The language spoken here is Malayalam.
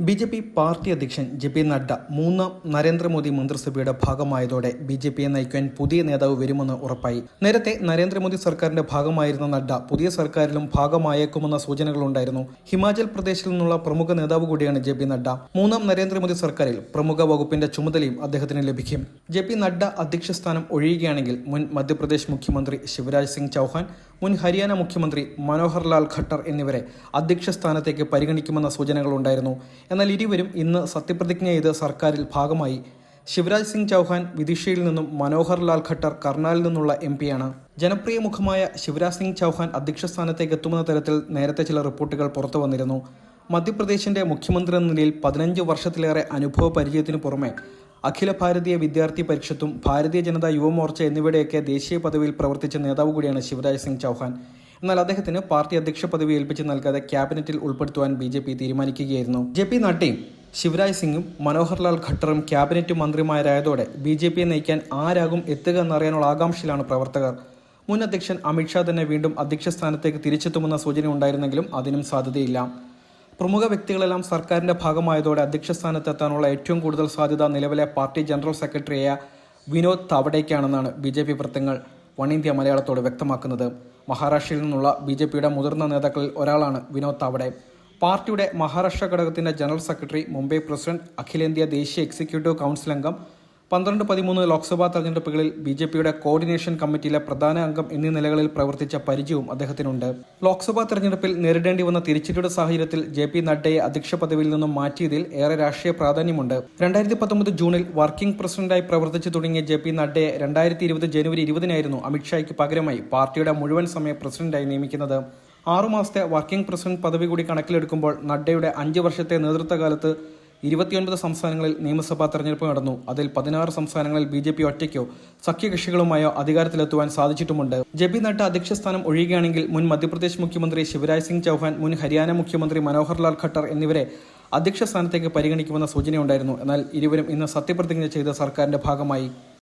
ബി ജെ പി പാർട്ടി അധ്യക്ഷൻ ജെ പി നഡ്ഡ മൂന്നാം നരേന്ദ്രമോദി മന്ത്രിസഭയുടെ ഭാഗമായതോടെ ബി ജെ പിയെ നയിക്കാൻ പുതിയ നേതാവ് വരുമെന്ന് ഉറപ്പായി. നേരത്തെ നരേന്ദ്രമോദി സർക്കാരിന്റെ ഭാഗമായിരുന്ന നഡ്ഡ പുതിയ സർക്കാരിലും ഭാഗമായേക്കുമെന്ന സൂചനകളുണ്ടായിരുന്നു. ഹിമാചൽ പ്രദേശിൽ നിന്നുള്ള പ്രമുഖ നേതാവ് കൂടിയാണ് ജെ പി നഡ്ഡ. മൂന്നാം നരേന്ദ്രമോദി സർക്കാരിൽ പ്രമുഖ വകുപ്പിന്റെ ചുമതലയും അദ്ദേഹത്തിന് ലഭിക്കും. ജെ പി നഡ്ഡ അധ്യക്ഷ സ്ഥാനം ഒഴിയുകയാണെങ്കിൽ മുൻ മധ്യപ്രദേശ് മുഖ്യമന്ത്രി ശിവരാജ് സിംഗ് ചൌഹാൻ മുൻ ഹരിയാന മുഖ്യമന്ത്രി മനോഹർ ലാൽ ഖട്ടർ എന്നിവരെ അധ്യക്ഷ സ്ഥാനത്തേക്ക് പരിഗണിക്കുമെന്ന സൂചനകളുണ്ടായിരുന്നു. എന്നാൽ ഇരുവരും ഇന്ന് സത്യപ്രതിജ്ഞ ചെയ്ത് സർക്കാരിൽ ഭാഗമായി. ശിവരാജ് സിംഗ് ചൗഹാൻ വിദിഷയിൽ നിന്നും മനോഹർ ലാൽ ഖട്ടർ കർണാലിൽ നിന്നുള്ള എം പിയാണ് ജനപ്രിയ മുഖമായ ശിവരാജ് സിംഗ് ചൗഹാൻ അധ്യക്ഷ സ്ഥാനത്തേക്ക് എത്തുമെന്ന തരത്തിൽ നേരത്തെ ചില റിപ്പോർട്ടുകൾ പുറത്തു വന്നിരുന്നു. മധ്യപ്രദേശിന്റെ മുഖ്യമന്ത്രി എന്ന നിലയിൽ പതിനഞ്ച് വർഷത്തിലേറെ അനുഭവ പരിചയത്തിനു പുറമെ അഖില ഭാരതീയ വിദ്യാർത്ഥി പരിഷത്തും ഭാരതീയ ജനതാ യുവമോർച്ച എന്നിവയുടെയൊക്കെ ദേശീയ പദവിയിൽ പ്രവർത്തിച്ച നേതാവ് കൂടിയാണ് ശിവരാജ് സിംഗ് ചൗഹാൻ. എന്നാൽ അദ്ദേഹത്തിന് പാർട്ടി അധ്യക്ഷ പദവി ഏൽപ്പിച്ച് നൽകാതെ ക്യാബിനറ്റിൽ ഉൾപ്പെടുത്തുവാൻ ബി ജെ പി തീരുമാനിക്കുകയായിരുന്നു. ജെ പി നഡ്ഡയും ശിവരാജ് സിംഗും മനോഹർലാൽ ഖട്ടറും ക്യാബിനറ്റ് മന്ത്രിമാരായതോടെ ബി ജെ പിയെ നയിക്കാൻ ആരാകും എത്തുക എന്നറിയാനുള്ള ആകാംക്ഷയിലാണ് പ്രവർത്തകർ. മുൻ അധ്യക്ഷൻ അമിത്ഷാ തന്നെ വീണ്ടും അധ്യക്ഷ സ്ഥാനത്തേക്ക് തിരിച്ചെത്തുമെന്ന സൂചന ഉണ്ടായിരുന്നെങ്കിലും അതിനും സാധ്യതയില്ല. പ്രമുഖ വ്യക്തികളെല്ലാം സർക്കാരിന്റെ ഭാഗമായതോടെ അധ്യക്ഷ സ്ഥാനത്തെത്താനുള്ള ഏറ്റവും കൂടുതൽ സാധ്യത നിലവിലെ പാർട്ടി ജനറൽ സെക്രട്ടറിയായ വിനോദ് താവഡേക്കാണെന്നാണ് ബി ജെ പി വൃത്തങ്ങൾ. വൺ ഇന്ത്യ മലയാളത്തോട് വ്യക്തമാക്കുന്നത്. മഹാരാഷ്ട്രയിൽ നിന്നുള്ള ബി ജെ പിയുടെ മുതിർന്ന നേതാക്കളിൽ ഒരാളാണ് വിനോദ് താവടെ. പാർട്ടിയുടെ മഹാരാഷ്ട്ര ഘടകത്തിന്റെ ജനറൽ സെക്രട്ടറി മുംബൈ പ്രസിഡന്റ് അഖിലേന്ത്യാ ദേശീയ എക്സിക്യൂട്ടീവ് കൗൺസിൽ അംഗം പന്ത്രണ്ട് പതിമൂന്ന് ലോക്സഭാ തെരഞ്ഞെടുപ്പുകളിൽ ബി ജെ പിയുടെ കോർഡിനേഷൻ കമ്മിറ്റിയിലെ പ്രധാന അംഗം എന്നീ നിലകളിൽ പ്രവർത്തിച്ച പരിചയവും അദ്ദേഹത്തിനുണ്ട്. ലോക്സഭാ തെരഞ്ഞെടുപ്പിൽ നേരിടേണ്ടി വന്ന തിരിച്ചടിയുടെ സാഹചര്യത്തിൽ ജെ പി നഡ്ഡയെ അധ്യക്ഷ പദവിയിൽ നിന്നും മാറ്റിയതിൽ ഏറെ രാഷ്ട്രീയ പ്രാധാന്യമുണ്ട്. രണ്ടായിരത്തി പത്തൊമ്പത് ജൂണിൽ വർക്കിംഗ് പ്രസിഡന്റായി പ്രവർത്തിച്ചു തുടങ്ങിയ ജെ പി നഡ്ഡയെ രണ്ടായിരത്തി ഇരുപത് ജനുവരി ഇരുപതിനായിരുന്നു അമിത്ഷായ്ക്ക് പകരമായി പാർട്ടിയുടെ മുഴുവൻ സമയ പ്രസിഡന്റായി നിയമിക്കുന്നത്. ആറുമാസത്തെ വർക്കിംഗ് പ്രസിഡന്റ് പദവി കൂടി കണക്കിലെടുക്കുമ്പോൾ നഡ്ഡയുടെ അഞ്ച് വർഷത്തെ നേതൃത്വകാലത്ത് ഇരുപത്തിയൊൻപത് സംസ്ഥാനങ്ങളിൽ നിയമസഭാ തെരഞ്ഞെടുപ്പ് നടന്നു. അതിൽ പതിനാറ് സംസ്ഥാനങ്ങളിൽ ബി ജെ പി ഒറ്റയ്ക്കോ സഖ്യകക്ഷികളുമായോ അധികാരത്തിലെത്തുവാൻ സാധിച്ചിട്ടുമുണ്ട്. ജെ പി നഡ്ഡ അധ്യക്ഷ സ്ഥാനം ഒഴിയുകയാണെങ്കിൽ മുൻ മധ്യപ്രദേശ് മുഖ്യമന്ത്രി ശിവരാജ് സിംഗ് ചൗഹാൻ മുൻ ഹരിയാന മുഖ്യമന്ത്രി മനോഹർ ലാൽ ഖട്ടർ എന്നിവരെ അധ്യക്ഷ സ്ഥാനത്തേക്ക് പരിഗണിക്കുമെന്ന സൂചനയുണ്ടായിരുന്നു. എന്നാൽ ഇരുവരും ഇന്ന് സത്യപ്രതിജ്ഞ ചെയ്ത സർക്കാരിന്റെ ഭാഗമായി.